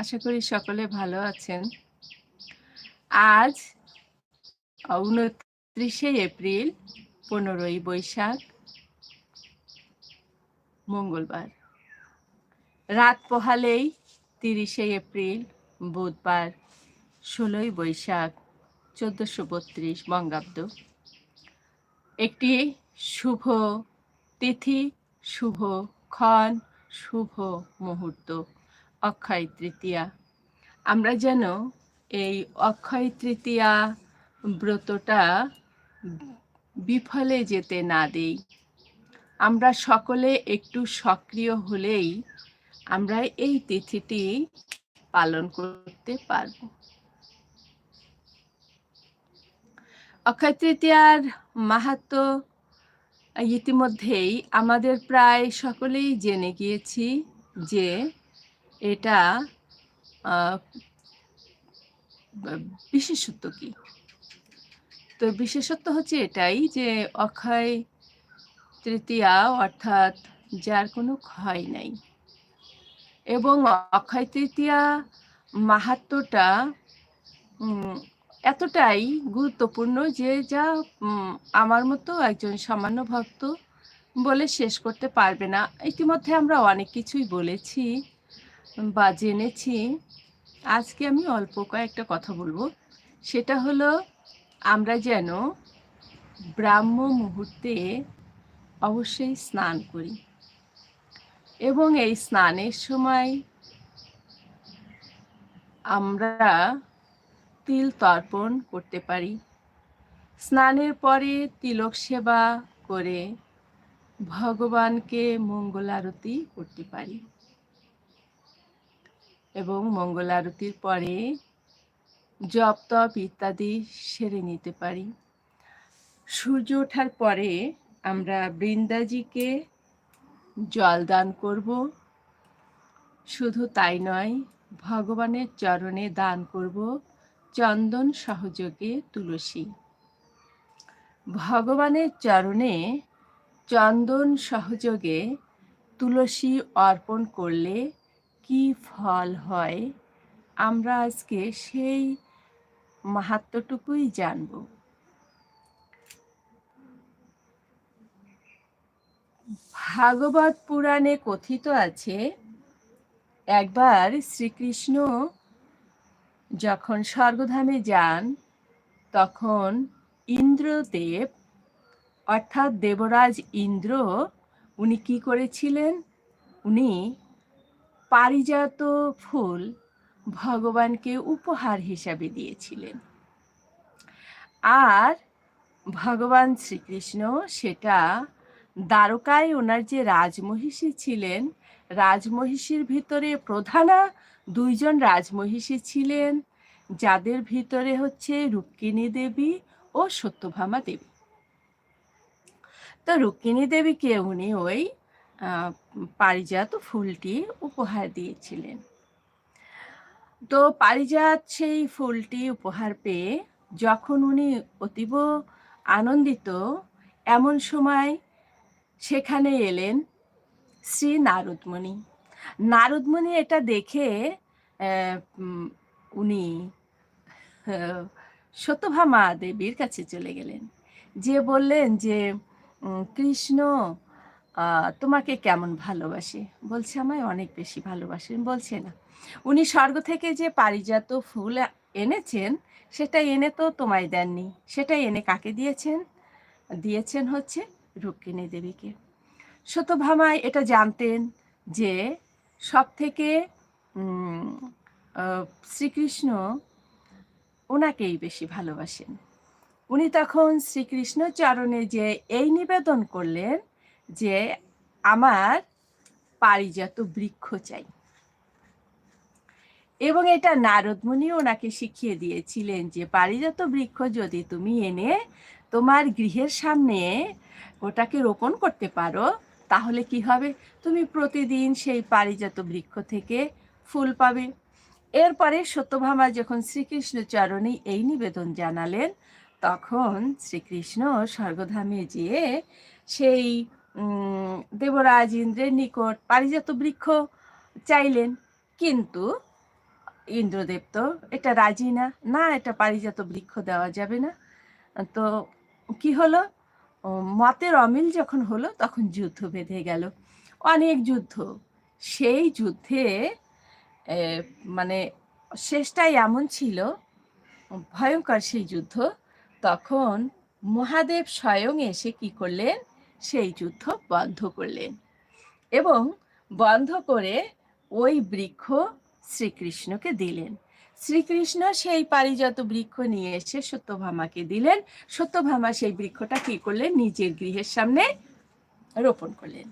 আশা করি সকলে ভালো আছেন। আজ উনত্রিশে এপ্রিল, পনেরোই বৈশাখ, মঙ্গলবার। রাত পোহালেই তিরিশে এপ্রিল, বুধবার, ষোলোই বৈশাখ, চোদ্দোশো বত্রিশ বঙ্গাব্দ। একটি শুভ তিথি, শুভ ক্ষণ, শুভ মুহূর্ত। অক্ষয় তৃতীয়া। আমরা যেন এই অক্ষয় তৃতীয়া ব্রতটা বিফলে যেতে না দেই। আমরা সকলে একটু সক্রিয় হলেই আমরা এই তিথিটি পালন করতে পারব। অক্ষয় তৃতীয়ার মাহাত্ম ইতিমধ্যেই আমাদের প্রায় সকলেই জেনে গিয়েছি যে এটা বিশেষত্ব কি? তো বিশেষত্ব হচ্ছে এটাই যে অক্ষয় তৃতীয়া অর্থাৎ যার কোনো ক্ষয় নাই। এবং অক্ষয় তৃতীয়া মাহাত্মটা এতটাই গুরুত্বপূর্ণ যে যা আমার মতো একজন সামান্য ভক্ত বলে শেষ করতে পারবে না। ইতিমধ্যে আমরা অনেক কিছুই বলেছি। বা জেনেছি আজকে আমি অল্প কয়েকটা কথা বলব। সেটা হলো, আমরা যেন ব্রাহ্ম মুহূর্তে অবশ্যই স্নান করি। এবং এই স্নানের সময় আমরা তিল তর্পণ করতে পারি। স্নানের পরে তিলক সেবা করে ভগবানকে মঙ্গল আরতি করতে পারি। এবং মঙ্গল আরতির পরে জপ, তপ ইত্যাদি সেরে নিতে পারি। সূর্য ওঠার পরে আমরা বৃন্দাজিকে জল দান করব। শুধু তাই নয়, ভগবানের চরণে দান করব চন্দন সহযোগে তুলসী। ভগবানের চরণে চন্দন সহযোগে তুলসী অর্পণ করলে কি ফল হয়, আমরা আজকে সেই মাহাত্মটুকুই জানব। ভাগবত পুরাণে কথিত আছে, একবার শ্রীকৃষ্ণ যখন স্বর্গধামে যান, তখন ইন্দ্রদেব, অর্থাৎ দেবরাজ ইন্দ্র, উনি কি করেছিলেন? উনি পারিজাত ফুল ভগবানকে উপহার হিসাবে দিয়েছিলেন। আর ভগবান শ্রীকৃষ্ণ সেটা দ্বারকায় ওনার যে রাজমহিষী ছিলেন, রাজমহিষীর ভিতরে প্রধানা দুইজন রাজমহিষী ছিলেন, যাদের ভিতরে হচ্ছে রুক্মিণী দেবী ও সত্যভামা দেবী। তো রুক্মিণী দেবীকে উনি ওই পারিজাত ফুলটি উপহার দিয়েছিলেন। তো পারিজাত সেই ফুলটি উপহার পেয়ে যখন উনি অতীব আনন্দিত, এমন সময় সেখানে এলেন শ্রী নারদমণি। নারদমণি এটা দেখে উনি সত্যভামা দেবীর কাছে চলে গেলেন। যে বললেন যে কৃষ্ণ তোমাকে কেমন ভালোবাসে? বলছে আমায় অনেক বেশি ভালোবাসেন বলছে, না। উনি স্বর্গ থেকে যে পারিজাত ফুল এনেছেন, সেটা এনে তো তোমায় দেননি। সেটা এনে কাকে দিয়েছেন? দিয়েছেন হচ্ছে রুক্মিণী দেবীকে। সত্যভামায় এটা জানতেন যে সব থেকে শ্রীকৃষ্ণ ওনাকেই বেশি ভালোবাসেন। উনি তখন শ্রীকৃষ্ণ চরণে যে এই নিবেদন করলেন যে আমার পারিজাত বৃক্ষ চাই। এবং এটা নারদমুনি ওনাকে শিখিয়ে দিয়েছিলেন যে, পারিজাত বৃক্ষ যদি তুমি এনে তোমার গৃহের সামনে ওটাকে রোপণ করতে পারো, তাহলে কি হবে? তুমি প্রতিদিন সেই পারিজাত বৃক্ষ থেকে ফুল পাবে। এরপরে সত্যভামা যখন শ্রীকৃষ্ণ চরণে এই নিবেদন জানালেন, তখন শ্রীকৃষ্ণ স্বর্গধামে যেয়ে সেই দেবরাজ ইন্দ্রের নিকট পারিজাত বৃক্ষ চাইলেন, কিন্তু ইন্দ্রদেব তো এটা রাজি না। না, এটা পারিজাত বৃক্ষ দেওয়া যাবে না। তো কি হলো? মতের অমিল যখন হলো, তখন যুদ্ধ বেঁধে গেল। অনেক যুদ্ধ। সেই যুদ্ধে মানে শেষটাই এমন ছিল, ভয়ঙ্কর সেই যুদ্ধ। তখন মহাদেব স্বয়ং এসে কি করলেন? সেই যুদ্ধ বন্ধ করলেন। এবং বন্ধ করে ওই বৃক্ষ শ্রীকৃষ্ণকে দিলেন। শ্রীকৃষ্ণ সেই পারিজাত বৃক্ষ নিয়ে এসে সত্যভামাকে দিলেন। সত্যভামা সেই বৃক্ষটা কি করলেন? নিজের গৃহের সামনে রোপণ করলেন।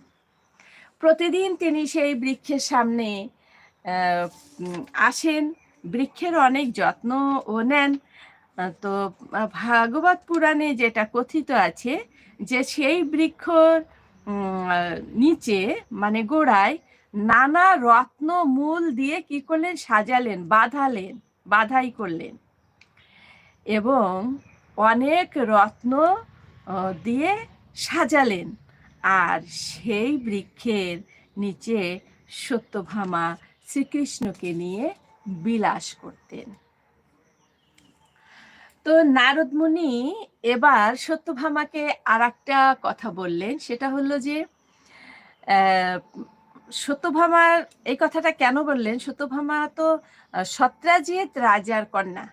প্রতিদিন তিনি সেই বৃক্ষের সামনে আসেন। বৃক্ষের অনেক যত্ন ও নেন তো, ভাগবত পুরাণে যেটা কথিত আছে যে সেই বৃক্ষর নিচে মানে গোড়ায় নানা রত্ন মূল দিয়ে কি করলেন? সাজালেন, বাঁধালেন, বাধাই করলেন। এবং অনেক রত্ন দিয়ে সাজালেন। আর সেই বৃক্ষের নিচে সত্যভামা শ্রীকৃষ্ণকে নিয়ে বিলাস করতেন। তো নারদ মুনি এবার সত্যভামাকে আর একটা কথা বললেন। সেটা হলো যে সত্যভামার এই কথাটা কেন বললেন? সত্যভামা তো সত্রাজিৎ রাজার কন্যা।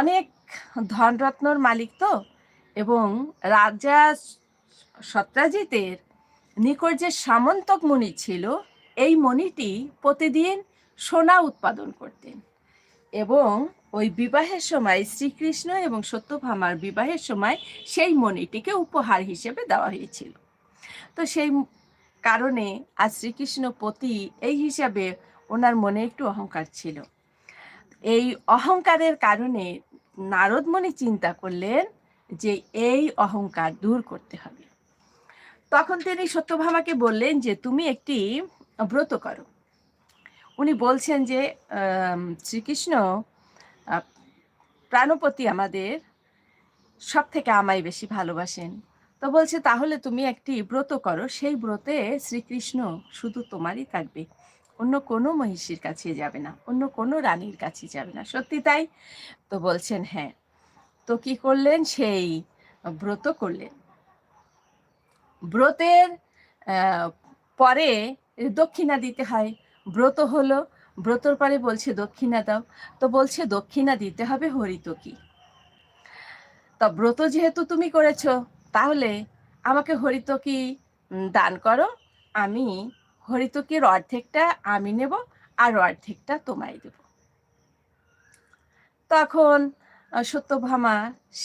অনেক ধনরত্নর মালিক তো, এবং রাজা সত্রাজিতের নিকট যে সামন্তক মণি ছিল, এই মণিটি প্রতিদিন সোনা উৎপাদন করতেন। এবং ওই বিবাহের সময় শ্রীকৃষ্ণ এবং সত্যভামার বিবাহের সময় সেই মণিটিকে উপহার হিসেবে দেওয়া হয়েছিল। তো সেই কারণে আজ শ্রীকৃষ্ণ পতি এই হিসাবে ওনার মনে একটু অহংকার ছিল। এই অহংকারের কারণে নারদমণি চিন্তা করলেন যে এই অহংকার দূর করতে হবে। তখন তিনি সত্যভামাকে বললেন যে, তুমি একটি ব্রত করো। উনি বলছেন যে শ্রীকৃষ্ণ প্রাণপতি আমাদের সব থেকে আমায় বেশি ভালোবাসেন। তো বলছে, তাহলে তুমি একটি ব্রত করো, সেই ব্রতে শ্রীকৃষ্ণ শুধু তোমারই থাকবে অন্য কোনো মহিষীর কাছে যাবে না, অন্য কোনো রানীর কাছে যাবে না। সত্যি তাই? তো বলছেন হ্যাঁ। তো কি করলেন? সেই ব্রত করলেন। ব্রতের পরে দক্ষিণা দিতে হয়। ব্রত হলো, ব্রতর পরে বলছে দক্ষিণা দাও তো বলছে দক্ষিণা দিতে হবে হরিতকি। তা ব্রত যেহেতু তুমি করেছ, তাহলে আমাকে হরিতকি দান করো, আমি হরিতকির অর্ধেকটা আমি নেব আর অর্ধেকটা তোমায় দেব। তখন সত্যভামা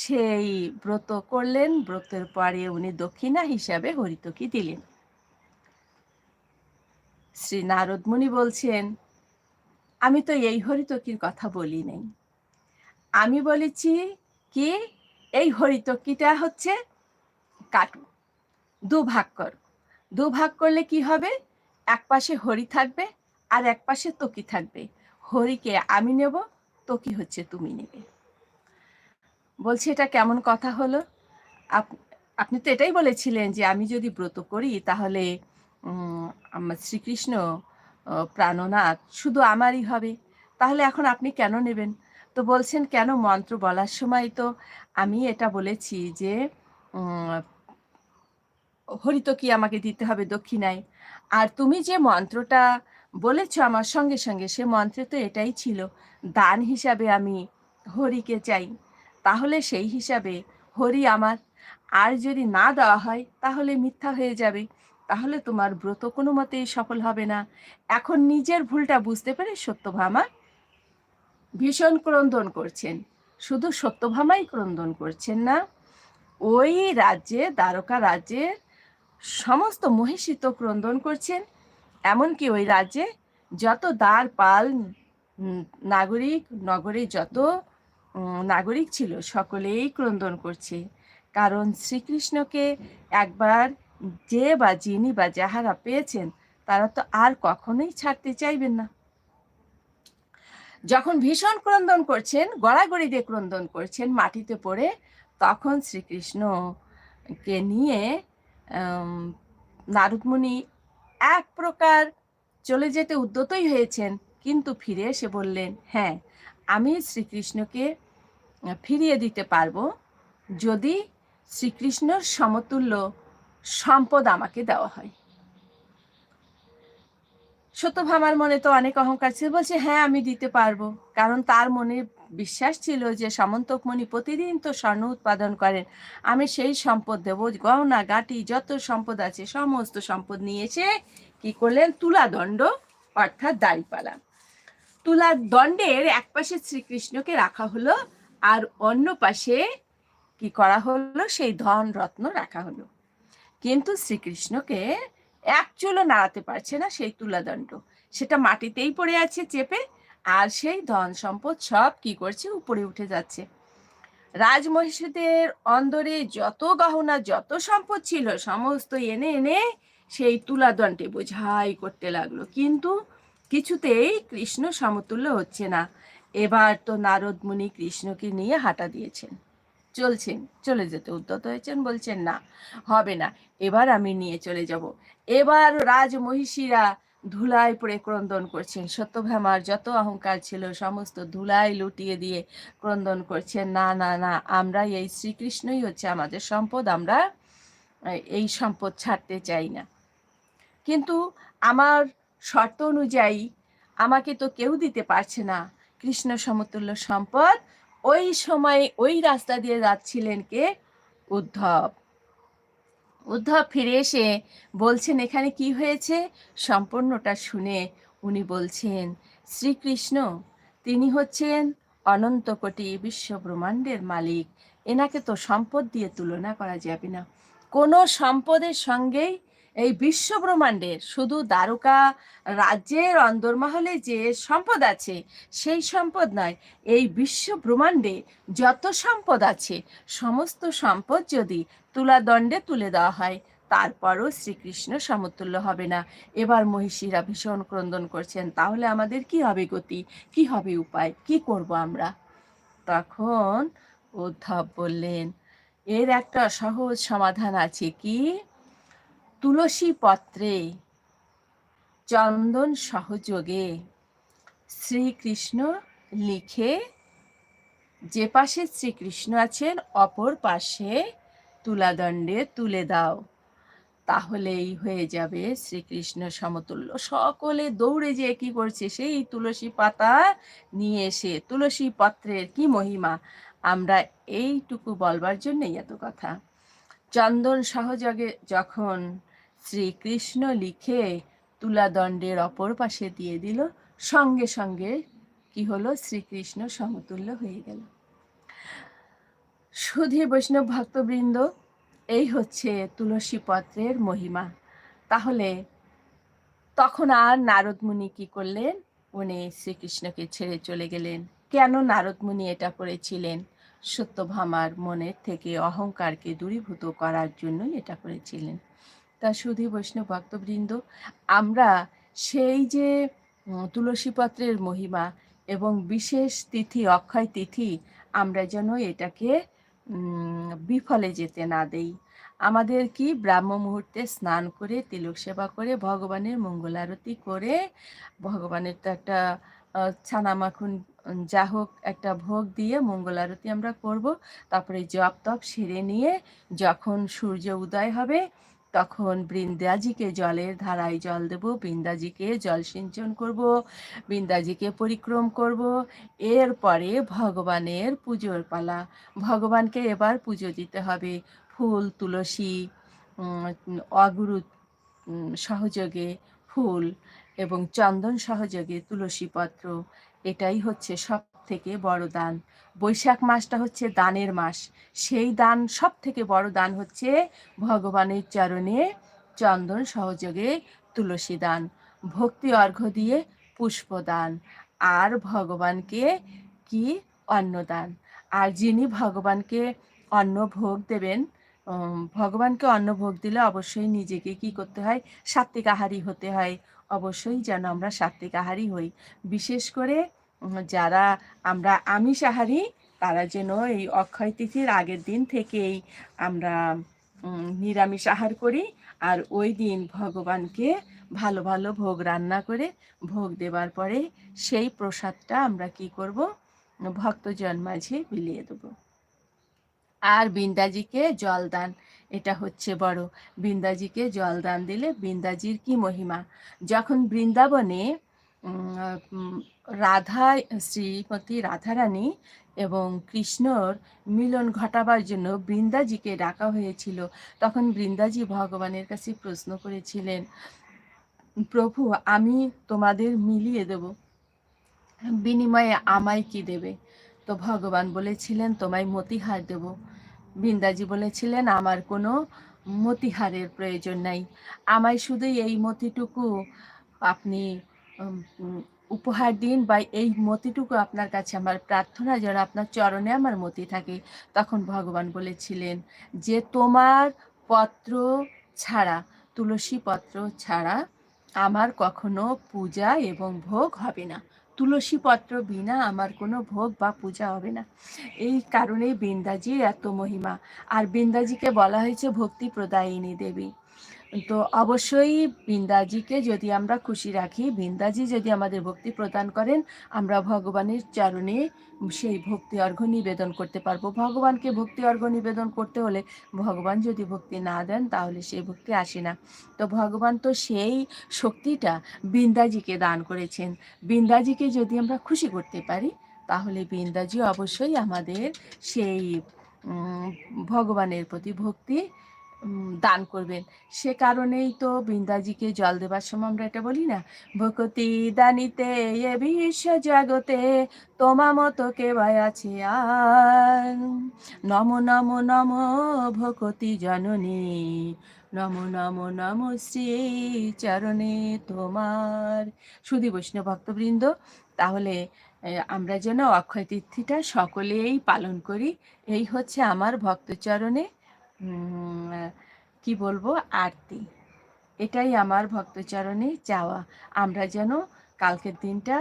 সেই ব্রত করলেন, ব্রতের পরে উনি দক্ষিণা হিসাবে হরিতকি দিলেন। শ্রী নারদ মুনি বলছেন, আমি তো এই হরিতকির কথা বলি নাই। আমি বলেছি কি, এই হরিতকিটা হচ্ছে কাটু, দু ভাগ কর। দু ভাগ করলে কি হবে? এক পাশে হরি থাকবে আর এক পাশে তকি থাকবে। হরিকে আমি নেব, তকি হচ্ছে তুমি নেবে। বলছি, এটা কেমন কথা হলো? আপ- আপনি তো এটাই বলেছিলেন যে আমি যদি ব্রত করি তাহলে আমার শ্রীকৃষ্ণ প্রাণনাথ শুধু আমারই হবে। তাহলে এখন আপনি কেন নেবেন? তো বলছেন কেন মন্ত্র বলার সময় তো আমি এটা বলেছি যে উম, হরিতকি আমাকে দিতে হবে দক্ষিণায়? আর তুমি যে মন্ত্রটা বলেছ আমার সঙ্গে সঙ্গে সে মন্ত্রে তো এটাই ছিল দান হিসাবে আমি হরিকে চাই। তাহলে সেই হিসাবে হরি আমার। আর যদি না দেওয়া হয় তাহলে মিথ্যা হয়ে যাবে। তাহলে তোমার ব্রত কোনো মতেই সফল হবে না। এখন নিজের ভুলটা বুঝতে পেরে সত্যভামা ভীষণ ক্রন্দন করছেন। শুধু সত্যভামাই ক্রন্দন করছেন না, ওই রাজ্যে, দ্বারকা রাজ্যের সমস্ত মহিষিত ক্রন্দন করছেন। এমনকি ওই রাজ্যে যত দ্বার, পাল নাগরিক, নগরে যত নাগরিক ছিল, সকলেই ক্রন্দন করছে। কারণ শ্রীকৃষ্ণকে একবার যে বা যিনি বা যাহারা পেয়েছেন, তারা তো আর কখনোই ছাড়তে চাইবেন না। যখন ভীষণ ক্রন্দন করছেন, গড়াগড়ি দিয়ে ক্রন্দন করছেন মাটিতে পড়ে, তখন শ্রীকৃষ্ণকে নিয়ে নারদমুনি এক প্রকার চলে যেতে উদ্যতই হয়েছেন, কিন্তু ফিরে এসে বললেন হ্যাঁ আমি শ্রীকৃষ্ণকে ফিরিয়ে দিতে পারব যদি শ্রীকৃষ্ণর সমতুল্য সম্পদ আমাকে দেওয়া হয়। সত্যভামার মনে তো অনেক অহংকার ছিল, বলছে হ্যাঁ আমি দিতে পারব। কারণ তার মনে বিশ্বাস ছিল যে, সামন্তকমণি প্রতিদিন তো স্বর্ণ উৎপাদন করেন। আমি সেই সম্পদ দেবো গহনা গাটি, যত সম্পদ আছে, সমস্ত সম্পদ নিয়ে এসে কি করলেন? তুলাদণ্ড, অর্থাৎ দাড়িপালা। তুলা দণ্ডের এক পাশে শ্রীকৃষ্ণকে রাখা হলো, আর অন্য পাশে কি করা হলো? সেই ধন রত্ন রাখা হলো। কিন্তু শ্রীকৃষ্ণকে এক চুলও নাড়াতে পারছে না সেই তুলাদণ্ড। সেটা মাটিতেই পড়ে আছে চেপে, আর সেই ধন সম্পদ সব কি করছে? উপরে উঠে যাচ্ছে। রাজমহিষীদের অন্দরে যত গহনা, যত সম্পদ ছিল, সমস্ত এনে এনে সেই তুলাদণ্ডে বোঝাই করতে লাগল। কিন্তু কিছুতেই কৃষ্ণ সমতুল্য হচ্ছে না। এবার তো নারদ মুনি কৃষ্ণকে নিয়ে হাঁটা দিয়েছেন। চলছেন চলে যেতে উদ্যত হয়েছেন, বলছেন না, হবে না, এবার আমি নিয়ে চলে যাব। এবার রাজমহিষীরা ধুলায় পড়ে ক্রন্দন করছেন। সত্যভামার যত অহংকার ছিল, সমস্ত ধুলায় লুটিয়ে দিয়ে ক্রন্দন করছেন। না না না আমরা এই শ্রীকৃষ্ণই হচ্ছে আমাদের সম্পদ, আমরা এই সম্পদ ছাড়তে চাই না। কিন্তু আমার শর্ত অনুযায়ী আমাকে তো কেউ দিতে পারছে না। কৃষ্ণ সমতুল্য সম্পদ ওই সময় ওই রাস্তা দিয়ে যাচ্ছিলেন কে? উদ্ধব। উদ্ধব ফিরে এসে বলছেন, এখানে কি হয়েছে? সম্পূর্ণটা শুনে উনি বলছেন, শ্রীকৃষ্ণ, তিনি হচ্ছেন অনন্ত কোটি বিশ্ব ব্রহ্মাণ্ডের মালিক। এনাকে তো সম্পদ দিয়ে তুলনা করা যাবে না। কোনো সম্পদের সঙ্গেই এই বিশ্ব ব্রহ্মাণ্ডের শুধু দ্বারকা রাজ্যের অন্দরমহলে যে সম্পদ আছে, সেই সম্পদ নয়, এই বিশ্ব ব্রহ্মাণ্ডে যত সম্পদ আছে, সমস্ত সম্পদ যদি তুলাদণ্ডে তুলে দেওয়া হয়, তারপরও শ্রীকৃষ্ণ সমতুল্য হবে না। এবার মহিষীরা ভীষণ ক্রন্দন করছেন, তাহলে আমাদের কি হবে গতি? কি হবে উপায়? কি করব আমরা? তখন উদ্ধব বললেন, এর একটা সহজ সমাধান আছে কি? তুলসী পত্রে চন্দন সহযোগে শ্রীকৃষ্ণ লিখে যে পাশে শ্রীকৃষ্ণ আছেন, অপর পাশে তুলাদণ্ডে তুলে দাও। তাহলেই হয়ে যাবে শ্রীকৃষ্ণ সমতুল্য। সকলে দৌড়ে যেয়ে কি করছে? সেই তুলসী পাতা নিয়ে এসে, তুলসী পত্রের কি মহিমা? আমরা এইটুকু বলবার জন্যই এত কথা। চন্দন সহযোগে যখন শ্রীকৃষ্ণ লিখে তুলাদণ্ডের অপর পাশে দিয়ে দিল। সঙ্গে সঙ্গে কি হলো? শ্রীকৃষ্ণ সমতুল্য হয়ে গেল। সুধী বৈষ্ণব ভক্তবৃন্দ, এই হচ্ছে তুলসী পত্রের মহিমা। তাহলে তখন আর নারদ মুনি কি করলেন? উনি শ্রীকৃষ্ণকে ছেড়ে চলে গেলেন। কেন নারদ মুনি এটা করেছিলেন? সত্যভামার মনের থেকে অহংকারকে দূরীভূত করার জন্যই এটা করেছিলেন। তা সুধী বৈষ্ণব ভক্তবৃন্দ আমরা সেই যে উম, তুলসী পত্রের মহিমা এবং বিশেষ তিথি অক্ষয় তিথি আমরা যেন এটাকে বিফলে যেতে না দেই। আমাদের কি ব্রাহ্ম মুহূর্তে স্নান করে তিলক সেবা করে ভগবানের মঙ্গল আরতি করে ভগবানের তো একটা ছানা মাখন যা হোক একটা ভোগ দিয়ে মঙ্গল আরতি আমরা করব। তারপরে জপ তপ সেরে নিয়ে যখন সূর্য উদয় হবে তখন বৃন্দাজিকে জলের ধারায় জল দেব, বৃন্দাজিকে জল সিঞ্চন করব, বৃন্দাজিকে পরিক্রম করব। এরপরে ভগবানের পুজোর পালা। ভগবানকে এবার পুজো দিতে হবে। ফুল, তুলসী অগুরু সহযোগে ফুল এবং চন্দন সহযোগে তুলসী পত্র। এটাই হচ্ছে সব থেকে বড় দান। বৈশাখ মাসটা হচ্ছে দানের মাস। সেই দান সব থেকে বড় দান হচ্ছে ভগবানের চরণে চন্দন সহযোগে তুলসী দান। ভক্তি অর্ঘ্য দিয়ে পুষ্পদান আর ভগবানকে কি অন্নদান আর যিনি ভগবানকে অন্ন ভোগ দেবেন ভগবানকে অন্ন ভোগ দিলে অবশ্যই নিজেকে কি করতে হয়? সাত্বিক আহারী হতে হয়। অবশ্যই যেন আমরা সাত্বিক আহারী হই। বিশেষ করে যারা আমরা আমিষ আহারী তারা যেন এই অক্ষয় তিথির আগের দিন থেকেই আমরা নিরামিষ আহার করি আর ওই দিন ভগবানকে ভালো ভালো ভোগ রান্না করে ভোগ দেবার পরে সেই প্রসাদটা আমরা কি করব? ভক্তজন মাঝে বিলিয়ে দেব। আর বিন্দাজিকে জল দান, এটা হচ্ছে বড়। বৃন্দাজিকে জল দান দিলে বৃন্দাজির কি মহিমা? যখন বৃন্দাবনে রাধা শ্রীমতী রাধারানী এবং কৃষ্ণর মিলন ঘটাবার জন্য বৃন্দাজিকে ডাকা হয়েছিল। তখন বৃন্দাজি ভগবানের কাছে প্রশ্ন করেছিলেন, প্রভু, আমি তোমাদের মিলিয়ে দেব। বিনিময়ে আমায় কি দেবে? তো ভগবান বলেছিলেন, তোমায় মতিহার দেব। বৃন্দাজি বলেছিলেন, আমার কোনো মতিহারের প্রয়োজন নাই। আমায় শুধু এই মতিটুকু আপনি উপহার দিন বা এই মতিটুকু আপনার কাছে আমার প্রার্থনা, যেন আপনার চরণে আমার মতি থাকে। তখন ভগবান বলেছিলেন যে, তোমার পত্র ছাড়া, তুলসী পত্র ছাড়া আমার কখনো পূজা এবং ভোগ হবে না। তুলসী পত্র বিনা আমার কোনো ভোগ বা পূজা হবে না। এই কারণেই বৃন্দাজির এত মহিমা। আর বৃন্দাজিকে বলা হয়েছে, ভক্তি প্রদায়িনী দেবী। তো অবশ্যই বৃন্দাজিকে যদি আমরা খুশি রাখি, বৃন্দাজি যদি আমাদের ভক্তি প্রদান করেন, আমরা ভগবানের চরণে সেই ভক্তি অর্ঘ্য নিবেদন করতে পারব। ভগবানকে ভক্তি অর্ঘ্য নিবেদন করতে হলে ভগবান যদি ভক্তি না দেন, তাহলে সেই ভক্তি আসে না। তো ভগবান তো সেই শক্তিটা বৃন্দাজিকে দান করেছেন। বৃন্দাজিকে যদি আমরা খুশি করতে পারি, তাহলে বৃন্দাজি অবশ্যই আমাদের সেই ভগবানের প্রতি ভক্তি দান করবেন। সে কারণেই তো বৃন্দাজিকে জল দেবার সময় আমরা এটা বলি না, ভকতি দানিতে এ বিশ্ব জগতে তোমা মতো কে আছে আর। নম নম নম, ভকতি জননী। নম নম নম, শ্রী চরণে তোমার। সুদী বৈষ্ণব ভক্তবৃন্দ, তাহলে আমরা যেন অক্ষয় তিথিটা সকলেই পালন করি। এই হচ্ছে আমার ভক্তচরণে। কি বলব? আরতি। এটাই আমার ভক্তচরণে চাওয়া আমরা যেন কালকের দিনটা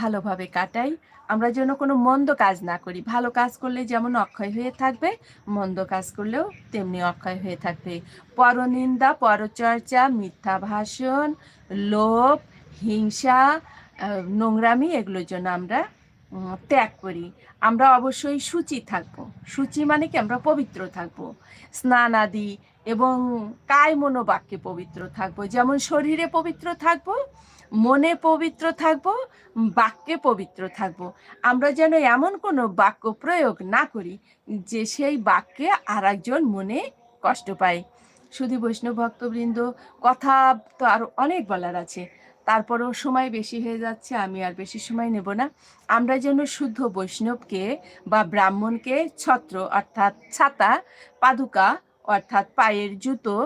ভালোভাবে কাটাই। আমরা যেন কোনো মন্দ কাজ না করি। ভালো কাজ করলে যেমন অক্ষয় হয়ে থাকবে, মন্দ কাজ করলেও তেমনি অক্ষয় হয়ে থাকবে। পরনিন্দা, পরচর্চা, মিথ্যা ভাষণ, লোভ, হিংসা নোংরামি, এগুলোর জন্য আমরা ত্যাগ করি। আমরা অবশ্যই সূচি থাকব। সূচি মানে কি? আমরা পবিত্র থাকব। স্নান আদি এবং কায় মনোবাক্যে পবিত্র থাকব। যেমন শরীরে পবিত্র থাকব, মনে পবিত্র থাকব, বাক্যে পবিত্র থাকব। আমরা যেন এমন কোনো বাক্য প্রয়োগ না করি যে সেই বাক্যে আর একজন মনে কষ্ট পায়। শুধু বৈষ্ণব ভক্তবৃন্দ, কথা তো আরও অনেক বলার আছে। তারপরেও সময় বেশি হয়ে যাচ্ছে, আমি আর বেশি সময় নেব না। আমরা যেন শুদ্ধ বৈষ্ণবকে বা ব্রাহ্মণকে ছত্র অর্থাৎ ছাতা, পাদুকা অর্থাৎ পায়ের জুতো,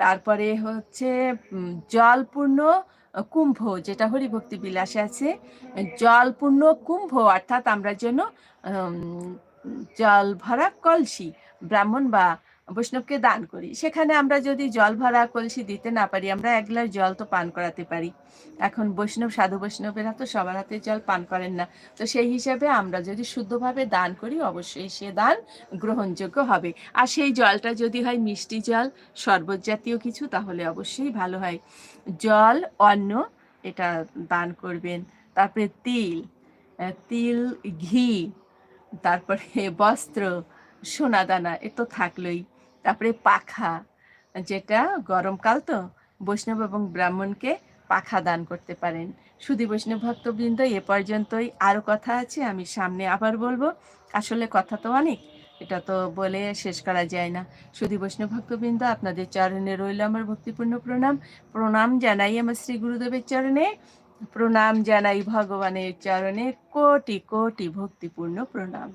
তারপরে হচ্ছে জলপূর্ণ কুম্ভ, যেটা হরিভক্তি বিলাসে আছে, জলপূর্ণ কুম্ভ অর্থাৎ আমরা যেন জল ভরা কলসি, ব্রাহ্মণ বা বৈষ্ণবকে দান করি। সেখানে আমরা যদি জল ভরা কলসি দিতে না পারি, আমরা এক গ্লাস জল তো পান করাতে পারি। এখন বৈষ্ণব, সাধু বৈষ্ণবেরা তো সবার হাতে জল পান করেন না। তো সেই হিসাবে আমরা যদি শুদ্ধভাবে দান করি, অবশ্যই সে দান গ্রহণযোগ্য হবে। আর সেই জলটা যদি হয় মিষ্টি জল, শরবত জাতীয় কিছু, তাহলে অবশ্যই ভালো হয়। জল, অন্ন, এটা দান করবেন। তারপরে তিল তিল, ঘি, তারপরে বস্ত্র সোনা দানা এ তো থাকলোই। তারপরে পাখা, যেটা গরমকাল তো, বৈষ্ণব এবং ব্রাহ্মণকে পাখা দান করতে পারেন। শুধু বৈষ্ণব ভক্তবৃন্দ, এ পর্যন্তই। আরও কথা আছে, আমি সামনে আবার বলব। আসলে কথা তো অনেক, এটা তো বলে শেষ করা যায় না। শুধু বৈষ্ণব ভক্তবৃন্দ, আপনাদের চরণে রইল আমার ভক্তিপূর্ণ প্রণাম। প্রণাম জানাই আমার শ্রী গুরুদেবের চরণে। প্রণাম জানাই ভগবানের চরণে। কোটি কোটি ভক্তিপূর্ণ প্রণাম।